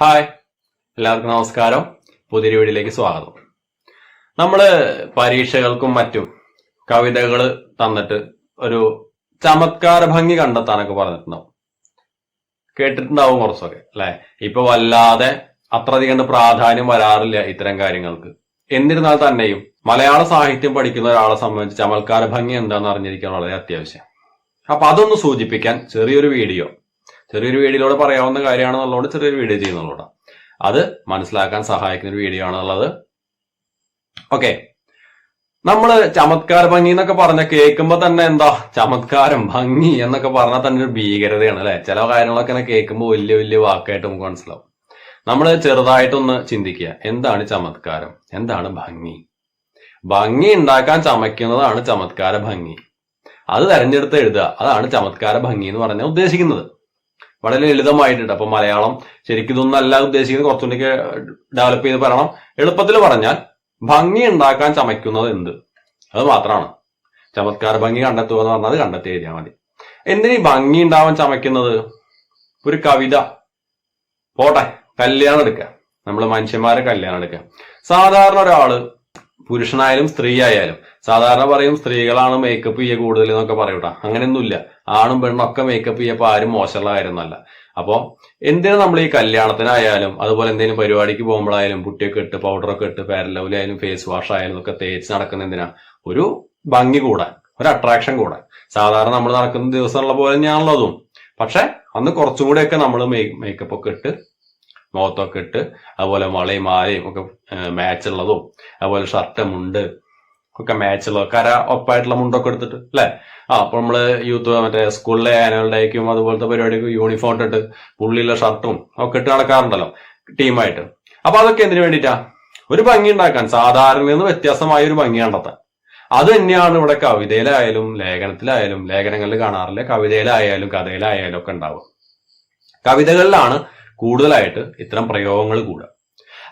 Hi. എല്ലാവർക്കും നമസ്കാരം. പുതിയ വീഡിയോയിലേക്ക് സ്വാഗതം. നമ്മൾ പരീക്ഷകൾക്കും മറ്റും കവിതകൾ തന്നിട്ട് ഒരു ചമത്കാര ഭംഗി കണ്ടെത്താനൊക്കെ പറഞ്ഞിട്ടുണ്ടാവും. കേട്ടിട്ടുണ്ടാവും കുറച്ചൊക്കെ അല്ലെ? ഇപ്പൊ വല്ലാതെ അത്രയധികം പ്രാധാന്യം വരാറില്ല ഇത്തരം കാര്യങ്ങൾക്ക്. എന്നിരുന്നാൽ തന്നെയും മലയാള സാഹിത്യം പഠിക്കുന്ന ഒരാളെ സംബന്ധിച്ച് ചമത്കാര ഭംഗി എന്താണെന്ന് അറിഞ്ഞിരിക്കാൻ വളരെ അത്യാവശ്യം. അപ്പൊ അതൊന്ന് സൂചിപ്പിക്കാൻ ചെറിയൊരു വീഡിയോ. ചെറിയൊരു വീഡിയോയിലൂടെ പറയാവുന്ന കാര്യമാണെന്നുള്ളതുകൊണ്ട് ചെറിയൊരു വീഡിയോ ചെയ്യുന്നുള്ളൂ അത് മനസ്സിലാക്കാൻ സഹായിക്കുന്ന ഒരു വീഡിയോ ആണെന്നുള്ളത് ഓക്കെ. നമ്മൾ ചമത്കാര ഭംഗി എന്നൊക്കെ പറഞ്ഞ കേൾക്കുമ്പോ തന്നെ എന്താ ചമത്കാരം ഭംഗി എന്നൊക്കെ പറഞ്ഞാൽ തന്നെ ഒരു ഭീകരതയാണ് അല്ലെ? ചില കാര്യങ്ങളൊക്കെ ഇങ്ങനെ കേൾക്കുമ്പോൾ വലിയ വലിയ വാക്കായിട്ട് നമുക്ക് മനസ്സിലാവും. നമ്മൾ ചെറുതായിട്ടൊന്ന് ചിന്തിക്കുക എന്താണ് ചമത്കാരം? എന്താണ് ഭംഗി? ഭംഗി ഉണ്ടാക്കാൻ ചമയ്ക്കുന്നതാണ് ചമത്കാര ഭംഗി. അത് തെരഞ്ഞെടുത്ത് എഴുതുക അതാണ് ചമത്കാര ഭംഗി എന്ന് പറഞ്ഞാൽ ഉദ്ദേശിക്കുന്നത്. വളരെ ലളിതമായിട്ടുണ്ട്. അപ്പൊ മലയാളം ശരിക്കും ഇതൊന്നല്ല ഉദ്ദേശിക്കുന്നത്. കുറച്ചുകൂടി ഡെവലപ്പ് ചെയ്ത് പറയണം. എളുപ്പത്തിൽ പറഞ്ഞാൽ ഭംഗി ഉണ്ടാക്കാൻ ചമയ്ക്കുന്നത് എന്ത്? അത് മാത്രമാണ്. ചമത്കാര ഭംഗി കണ്ടെത്തുക എന്ന് പറഞ്ഞാൽ കണ്ടെത്തി എഴുതിയാൽ മതി. എന്തിനീ ഭംഗി ഉണ്ടാവാൻ ചമയ്ക്കുന്നത്? ഒരു കവിത. പോട്ടെ കല്യാണം എടുക്കുക. നമ്മൾ മനുഷ്യന്മാരെ കല്യാണം എടുക്കുക. സാധാരണ ഒരാൾ പുരുഷനായാലും സ്ത്രീ ആയാലും സാധാരണ പറയും സ്ത്രീകളാണ് മേക്കപ്പ് ചെയ്യുക കൂടുതൽ എന്നൊക്കെ പറയൂട്ടാ അങ്ങനെയൊന്നുമില്ല. ആണും പെണ്ണും ഒക്കെ മേക്കപ്പ് ചെയ്യപ്പോ ആരും മോശമുള്ള കാര്യമൊന്നുമല്ല അപ്പോ എന്തിനും നമ്മൾ ഈ കല്യാണത്തിനായാലും അതുപോലെ എന്തെങ്കിലും പരിപാടിക്ക് പോകുമ്പോഴായാലും പുട്ടിയൊക്കെ ഇട്ട് പൗഡറൊക്കെ ഇട്ട് പാരലൗലായാലും ഫേസ് വാഷ് ആയാലും ഒക്കെ തേച്ച് നടക്കുന്ന എന്തിനാ? ഒരു ഭംഗി കൂടാൻ ഒരു അട്രാക്ഷൻ കൂടാൻ. സാധാരണ നമ്മൾ നടക്കുന്ന ദിവസമുള്ള പോലെ തന്നെയാണുള്ളതും. പക്ഷെ അന്ന് കുറച്ചും കൂടെയൊക്കെ നമ്മൾ മേക്കപ്പ് ഒക്കെ ഇട്ട് മുഖത്തൊക്കെ ഇട്ട് അതുപോലെ വളയും മാലയും ഒക്കെ മാച്ച് ഉള്ളതും അതുപോലെ ഷർട്ട് മുണ്ട് ഒക്കെ മാച്ചിലോ കര ഒപ്പായിട്ടുള്ള മുണ്ടൊക്കെ എടുത്തിട്ട് അല്ലെ? ആ അപ്പൊ നമ്മൾ യൂത്ത് മറ്റേ സ്കൂളിലെ ആനുവൽ ഡേക്കും അതുപോലത്തെ പരിപാടിക്കും യൂണിഫോം ഇട്ടിട്ട് പുള്ളിയുള്ള ഷർട്ടും ഒക്കെ ഇട്ട് നടക്കാറുണ്ടല്ലോ ടീമായിട്ട് അപ്പൊ അതൊക്കെ എന്തിനു വേണ്ടിയിട്ടാ? ഒരു ഭംഗി ഉണ്ടാക്കാൻ സാധാരണ നിന്ന് വ്യത്യാസമായ ഒരു ഭംഗി കണ്ടെത്താൻ. അത് തന്നെയാണ് ഇവിടെ കവിതയിലായാലും ലേഖനത്തിലായാലും ലേഖനങ്ങളിൽ കാണാറില്ല? കവിതയിലായാലും കഥയിലായാലും ഒക്കെ ഉണ്ടാവുക. കവിതകളിലാണ് കൂടുതലായിട്ട് ഇത്തരം പ്രയോഗങ്ങൾ കൂടുക.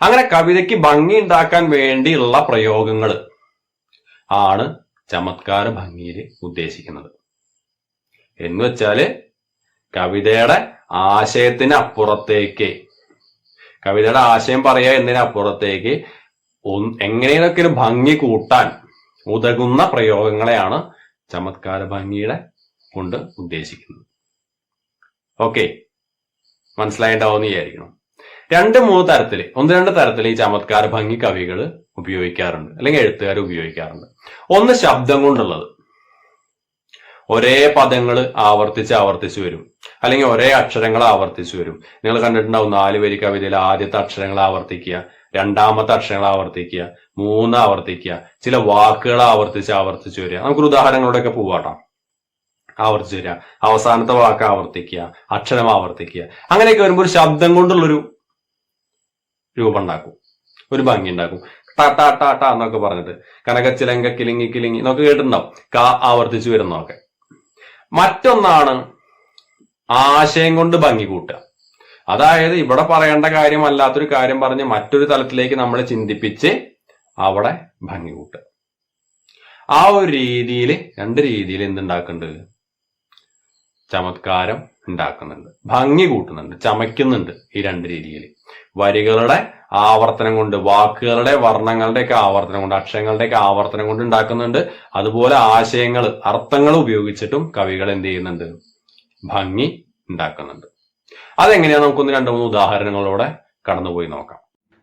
അങ്ങനെ കവിതയ്ക്ക് ഭംഗി ഉണ്ടാക്കാൻ വേണ്ടിയുള്ള പ്രയോഗങ്ങൾ ആണ് ചമത്കാര ഭംഗിയിൽ ഉദ്ദേശിക്കുന്നത്. എന്ന് വെച്ചാൽ കവിതയുടെ ആശയത്തിനപ്പുറത്തേക്ക് കവിതയുടെ ആശയം പറയുക എന്നതിനപ്പുറത്തേക്ക് എങ്ങനെയൊക്കെ ഒരു ഭംഗി കൂട്ടാൻ ഉതകുന്ന പ്രയോഗങ്ങളെയാണ് ചമത്കാര ഭംഗിയുടെ കൊണ്ട് ഉദ്ദേശിക്കുന്നത്. ഓക്കെ മനസ്സിലായിണ്ടാവുമെന്ന് വിചാരിക്കണം രണ്ട് മൂന്ന് തരത്തിൽ ഒന്ന് രണ്ട് തരത്തിൽ ഈ ചമത്കാര ഭംഗി കവികൾ ഉപയോഗിക്കാറുണ്ട്. അല്ലെങ്കിൽ എഴുത്തുകാർ ഉപയോഗിക്കാറുണ്ട്. ഒന്ന് ശബ്ദം കൊണ്ടുള്ളത്. ഒരേ പദങ്ങൾ ആവർത്തിച്ച് ആവർത്തിച്ച് വരും. അല്ലെങ്കിൽ ഒരേ അക്ഷരങ്ങൾ ആവർത്തിച്ച് വരും. നിങ്ങൾ കണ്ടിട്ടുണ്ടാവും നാല് വരി കവിതയിൽ ആദ്യത്തെ അക്ഷരങ്ങൾ ആവർത്തിക്കുക രണ്ടാമത്തെ അക്ഷരങ്ങൾ ആവർത്തിക്കുക മൂന്ന് ആവർത്തിക്കുക ചില വാക്കുകൾ ആവർത്തിച്ച് ആവർത്തിച്ച് വരിക. നമുക്കൊരു ഉദാഹരണങ്ങളോടൊക്കെ പോവാട്ടോ ആവർത്തിച്ച് വരിക. അവസാനത്തെ വാക്ക് ആവർത്തിക്കുക അക്ഷരം ആവർത്തിക്കുക. അങ്ങനെയൊക്കെ വരുമ്പോൾ ഒരു ശബ്ദം കൊണ്ടുള്ളൊരു രൂപം ഉണ്ടാക്കും. ഒരു ഭംഗി ഉണ്ടാക്കും. ടാ ടാ ടാ എന്നൊക്കെ പറഞ്ഞിട്ട്. കനകച്ചിലങ്ക കിലിങ്ങി കിലിങ്ങി എന്നൊക്കെ കേട്ടിട്ടുണ്ടാവും. കാ ആവർത്തിച്ചു വരുന്നതൊക്കെ. മറ്റൊന്നാണ് ആശയം കൊണ്ട് ഭംഗി കൂട്ടുക. അതായത് ഇവിടെ പറയേണ്ട കാര്യമല്ലാത്തൊരു കാര്യം പറഞ്ഞ് മറ്റൊരു തലത്തിലേക്ക് നമ്മൾ ചിന്തിപ്പിച്ച് അവിടെ ഭംഗി കൂട്ടുക. ആ ഒരു രീതിയിൽ രണ്ട് രീതിയിൽ എന്തുണ്ടാക്കുന്നുണ്ട്? ചമത്കാരം ഉണ്ടാക്കുന്നുണ്ട്. ഭംഗി കൂട്ടുന്നുണ്ട്. ചമയ്ക്കുന്നുണ്ട് ഈ രണ്ട് രീതിയിൽ. വരികളുടെ ആവർത്തനം കൊണ്ട് വാക്കുകളുടെ വർണങ്ങളുടെ ഒക്കെ ആവർത്തനം കൊണ്ട് അക്ഷരങ്ങളുടെ ഒക്കെ ആവർത്തനം കൊണ്ട് ഉണ്ടാക്കുന്നുണ്ട്. അതുപോലെ ആശയങ്ങൾ അർത്ഥങ്ങൾ ഉപയോഗിച്ചിട്ടും കവികൾ എന്ത് ചെയ്യുന്നുണ്ട്? ഭംഗി ഉണ്ടാക്കുന്നുണ്ട്. അതെങ്ങനെയാണ് നമുക്കൊന്ന് രണ്ട് മൂന്ന് ഉദാഹരണങ്ങളോടെ കടന്നുപോയി നോക്കാം.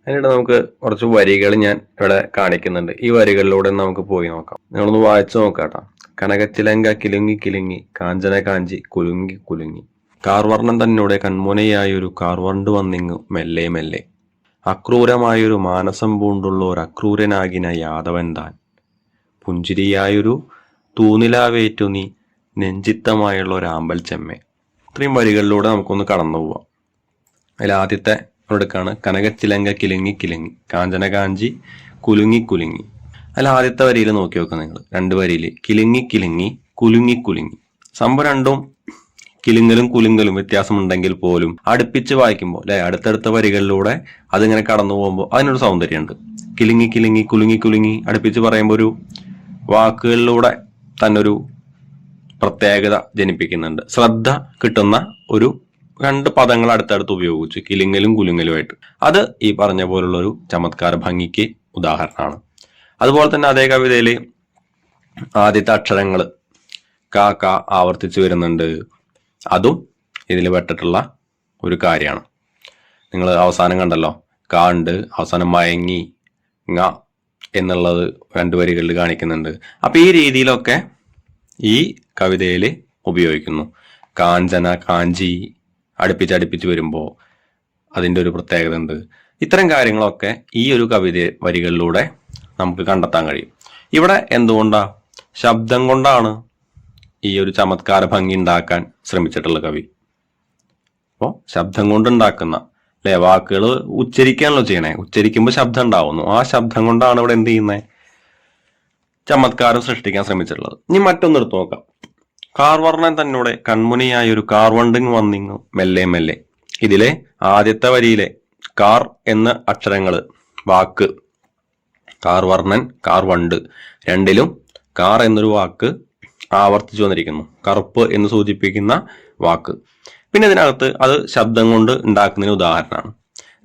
അതിനിടെ നമുക്ക് കുറച്ച് വരികൾ ഞാൻ ഇവിടെ കാണിക്കുന്നുണ്ട്. ഈ വരികളിലൂടെ നമുക്ക് പോയി നോക്കാം. നിങ്ങളൊന്ന് വായിച്ചു നോക്കാട്ടോ കനകച്ചിലങ്ക കിലുങ്ങി കിലുങ്ങി കാഞ്ചന കാഞ്ചി കുലുങ്ങി കുലുങ്ങി. കാർവർണം തന്നോടെ കൺമുനയായൊരു കാർവണ്ട് വന്നിങ്ങു മെല്ലെ മെല്ലെ. അക്രൂരമായൊരു മാനസം പൂണ്ടുള്ള ഒരു അക്രൂരനാകിന യാദവൻ താൻ. പുഞ്ചിരിയായൊരു തൂനിലാവേറ്റു നീ നെഞ്ചിത്തമായുള്ള ഒരു ആമ്പൽ ചെമ്മെ. ഇത്രയും വരികളിലൂടെ നമുക്കൊന്ന് കടന്നു പോവാം. അതിൽ ആദ്യത്തെ എടുക്കാണ് കനകച്ചിലങ്ക കിലുങ്ങി കിലുങ്ങി കാഞ്ചന കാഞ്ചി കുലുങ്ങി കുലുങ്ങി. അതിൽ ആദ്യത്തെ വരിയിൽ നോക്കി നോക്കുക നിങ്ങൾ. രണ്ട് വരിയിൽ കിലുങ്ങി കിലുങ്ങി കുലുങ്ങി കുലുങ്ങി. സംഭവം രണ്ടും കിലുങ്ങലും കുലുങ്ങലും വ്യത്യാസമുണ്ടെങ്കിൽ പോലും അടുപ്പിച്ച് വായിക്കുമ്പോൾ അല്ലെ? അടുത്തടുത്ത വരികളിലൂടെ അതിങ്ങനെ കടന്നു പോകുമ്പോൾ അതിനൊരു സൗന്ദര്യമുണ്ട്. കിലുങ്ങി കിലുങ്ങി കുലുങ്ങി കുലുങ്ങി അടുപ്പിച്ച് പറയുമ്പോൾ ഒരു വാക്കുകളിലൂടെ തന്നെ ഒരു പ്രത്യേകത ജനിപ്പിക്കുന്നുണ്ട്. ശ്രദ്ധ കിട്ടുന്ന ഒരു രണ്ട് പദങ്ങൾ അടുത്തടുത്ത് ഉപയോഗിച്ചു കിലിങ്ങലും കുലുങ്ങലുമായിട്ട്. അത് ഈ പറഞ്ഞ പോലുള്ള ഒരു ചമത്കാര ഭംഗിക്ക് ഉദാഹരണമാണ്. അതുപോലെ തന്നെ അതേ കവിതയിൽ ആദ്യത്തെ അക്ഷരങ്ങൾ ക ക ആവർത്തിച്ചു വരുന്നുണ്ട്. അതും ഇതിൽ പെട്ടിട്ടുള്ള ഒരു കാര്യമാണ്. നിങ്ങൾ അവസാനം കണ്ടല്ലോ കാണ്ട് അവസാനം മയങ്ങി ങ എന്നുള്ളത് രണ്ട് വരികളിൽ കാണിക്കുന്നുണ്ട്. അപ്പൊ ഈ രീതിയിലൊക്കെ ഈ കവിതയിൽ ഉപയോഗിക്കുന്നു. കാഞ്ചന കാഞ്ചി അടുപ്പിച്ചടുപ്പിച്ച് വരുമ്പോൾ അതിന്റെ ഒരു പ്രത്യേകത ഉണ്ട് ഇത്തരം കാര്യങ്ങളൊക്കെ ഈ ഒരു കവിത വരികളിലൂടെ നമുക്ക് കണ്ടെത്താൻ കഴിയും. ഇവിടെ എന്തുകൊണ്ടാണ് ശബ്ദം കൊണ്ടാണ് ഈ ഒരു ചമത്കാര ഭംഗി ഉണ്ടാക്കാൻ ശ്രമിച്ചിട്ടുള്ള കവി. അപ്പോൾ ശബ്ദം കൊണ്ടുണ്ടാക്കുന്ന അല്ലെ? വാക്കുകൾ ഉച്ചരിക്കാണല്ലോ ചെയ്യണേ. ഉച്ചരിക്കുമ്പോൾ ശബ്ദം ഉണ്ടാവുന്നു. ആ ശബ്ദം കൊണ്ടാണ് ഇവിടെ എന്ത് ചെയ്യുന്നത് ചമത്കാരം സൃഷ്ടിക്കാൻ ശ്രമിച്ചിട്ടുള്ളത്. ഇനി മറ്റൊന്ന് എടുത്തു നോക്കാം. കാർവർണൻ തന്നോടെ കൺമുനിയായ ഒരു കാർവണ്ടിങ് വന്നിങ് മെല്ലെ മെല്ലെ. ഇതിലെ ആദ്യത്തെ വരിയിലെ കാർ എന്ന അക്ഷരങ്ങൾ വാക്ക് കാർവർണൻ കാർ വണ്ട്. രണ്ടിലും കാർ എന്നൊരു വാക്ക് ആവർത്തിച്ചു വന്നിരിക്കുന്നു കറുപ്പ് എന്ന് സൂചിപ്പിക്കുന്ന വാക്ക്. പിന്നെ ഇതിനകത്ത് അത് ശബ്ദം കൊണ്ട് ഉണ്ടാക്കുന്നതിന് ഉദാഹരണമാണ്.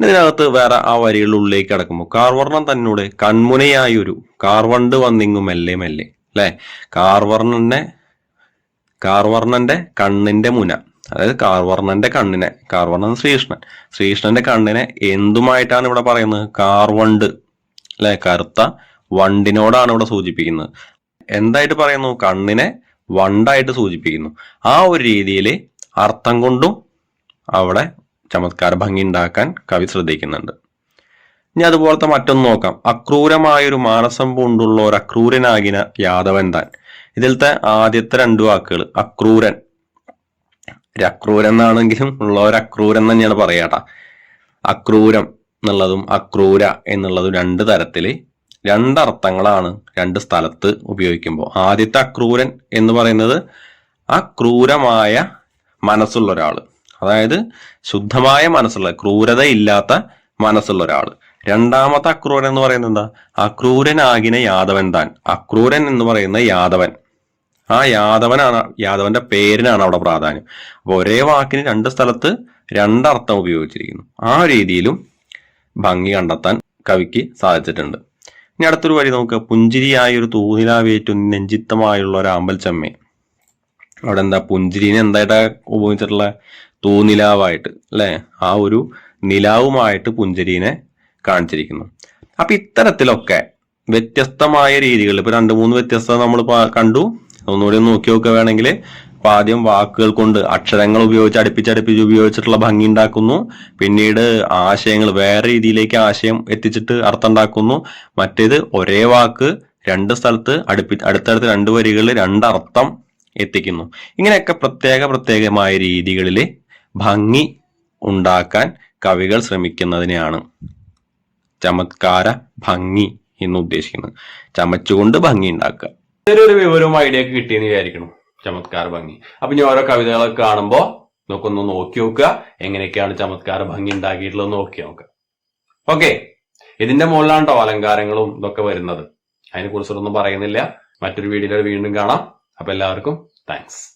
ഇതിനകത്ത് വേറെ ആ വരികളുടെ ഉള്ളിലേക്ക് കിടക്കുമ്പോൾ കാർവർണം തന്നൂടെ കൺമുനയായൊരു കാർവണ്ട് വന്നിങ്ങു മെല്ലെ മെല്ലെ അല്ലെ? കാർവർണന്റെ കാർവർണന്റെ കണ്ണിന്റെ മുന. അതായത് കാർവർണന്റെ കണ്ണിനെ കാർവർണൻ ശ്രീകൃഷ്ണൻ. ശ്രീകൃഷ്ണന്റെ കണ്ണിനെ എന്തുമായിട്ടാണ് ഇവിടെ പറയുന്നത്? കാർവണ്ട് അല്ലെ? കറുത്ത വണ്ടിനോടാണ് ഇവിടെ സൂചിപ്പിക്കുന്നത്. എന്തായിട്ട് പറയുന്നു? കണ്ണിനെ വണ്ടായിട്ട് സൂചിപ്പിക്കുന്നു. ആ ഒരു രീതിയിൽ അർത്ഥം കൊണ്ടും അവിടെ ചമത്കാര ഭംഗി ഉണ്ടാക്കാൻ കവി ശ്രദ്ധിക്കുന്നുണ്ട്. ഇനി അതുപോലത്തെ മറ്റൊന്ന് നോക്കാം. അക്രൂരമായൊരു മാനസം പൂണ്ടുള്ള ഒരു അക്രൂരനാകിന യാദവൻ താൻ. ഇതിലത്തെ ആദ്യത്തെ രണ്ടു വാക്കുകൾ അക്രൂരൻ. ഒരു അക്രൂരൻ എന്നാണെങ്കിലും ഉള്ള ഒരു അക്രൂരൻ തന്നെയാണ് പറയാട്ടാ അക്രൂരം എന്നുള്ളതും അക്രൂര എന്നുള്ളതും രണ്ട് തരത്തിൽ രണ്ടർത്ഥങ്ങളാണ് രണ്ട് സ്ഥലത്ത് ഉപയോഗിക്കുമ്പോൾ. ആദ്യത്തെ അക്രൂരൻ എന്ന് പറയുന്നത് ആ ക്രൂരമായ മനസ്സുള്ള ഒരാൾ അതായത് ശുദ്ധമായ മനസ്സുള്ള ക്രൂരത ഇല്ലാത്ത മനസ്സുള്ള ഒരാൾ രണ്ടാമത്തെ അക്രൂരൻ എന്ന് പറയുന്നത് എന്താ? അക്രൂരനാകിന യാദവൻ താൻ. അക്രൂരൻ എന്ന് പറയുന്ന യാദവൻ. ആ യാദവനാണ് യാദവന്റെ പേരിനാണ് അവിടെ പ്രാധാന്യം. അപ്പൊ ഒരേ വാക്കിന് രണ്ട് സ്ഥലത്ത് രണ്ടർത്ഥം ഉപയോഗിച്ചിരിക്കുന്നു. ആ രീതിയിലും ഭംഗി കണ്ടെത്താൻ കവിക്ക് സാധിച്ചിട്ടുണ്ട്. ഇനി അടുത്തൊരു വരി നമുക്ക് പുഞ്ചിരിയായ ഒരു തൂനിലാവേറ്റും നെഞ്ചിത്തമായുള്ള ഒരു ആമ്പൽ ചമ്മേ. അവിടെ എന്താ പുഞ്ചിരിനെ എന്തായിട്ടാ ഉപയോഗിച്ചിട്ടുള്ള തൂനിലാവായിട്ട് അല്ലെ? ആ ഒരു നിലാവുമായിട്ട് പുഞ്ചിരിനെ കാണിച്ചിരിക്കുന്നു. അപ്പൊ ഇത്തരത്തിലൊക്കെ വ്യത്യസ്തമായ രീതികൾ ഇപ്പൊ രണ്ട് മൂന്ന് വ്യത്യസ്തത നമ്മൾ കണ്ടു. ഒന്നുകൂടി നോക്കി നോക്കുക വേണമെങ്കിൽ അപ്പൊ ആദ്യം വാക്കുകൾ കൊണ്ട് അക്ഷരങ്ങൾ ഉപയോഗിച്ച് അടുപ്പിച്ചടുപ്പിച്ച് ഉപയോഗിച്ചിട്ടുള്ള ഭംഗി ഉണ്ടാക്കുന്നു. പിന്നീട് ആശയങ്ങൾ വേറെ രീതിയിലേക്ക് ആശയം എത്തിച്ചിട്ട് അർത്ഥം ഉണ്ടാക്കുന്നു. മറ്റേത് ഒരേ വാക്ക് രണ്ട് സ്ഥലത്ത് അടുപ്പി അടുത്തടുത്ത് രണ്ട് വരികളിൽ രണ്ടർത്ഥം എത്തിക്കുന്നു. ഇങ്ങനെയൊക്കെ പ്രത്യേക പ്രത്യേകമായ രീതികളിൽ ഭംഗി ഉണ്ടാക്കാൻ കവികൾ ശ്രമിക്കുന്നതിനെയാണ് ചമത്കാര ഭംഗി എന്ന് ഉദ്ദേശിക്കുന്നത്. ചമച്ചുകൊണ്ട് ഭംഗി ഉണ്ടാക്കുക. ചെറിയൊരു വിവരവും ഐഡിയ ഒക്കെ കിട്ടിയെന്ന് വിചാരിക്കണം ചമത്കാര ഭംഗി. അപ്പൊ ഇനി ഓരോ കവിതകളൊക്കെ കാണുമ്പോ നമുക്കൊന്ന് നോക്കി നോക്കുക. എങ്ങനെയൊക്കെയാണ് ചമത്കാര ഭംഗി ഉണ്ടാക്കിയിട്ടുള്ളത് നോക്കി നോക്കുക. ഓക്കെ. ഇതിന്റെ മുകളിലാണ് കേട്ടോ അലങ്കാരങ്ങളും ഇതൊക്കെ വരുന്നത്? അതിനെ കുറിച്ചൊന്നും പറയുന്നില്ല. മറ്റൊരു വീഡിയോയിൽ വീണ്ടും കാണാം. അപ്പൊ എല്ലാവർക്കും താങ്ക്സ്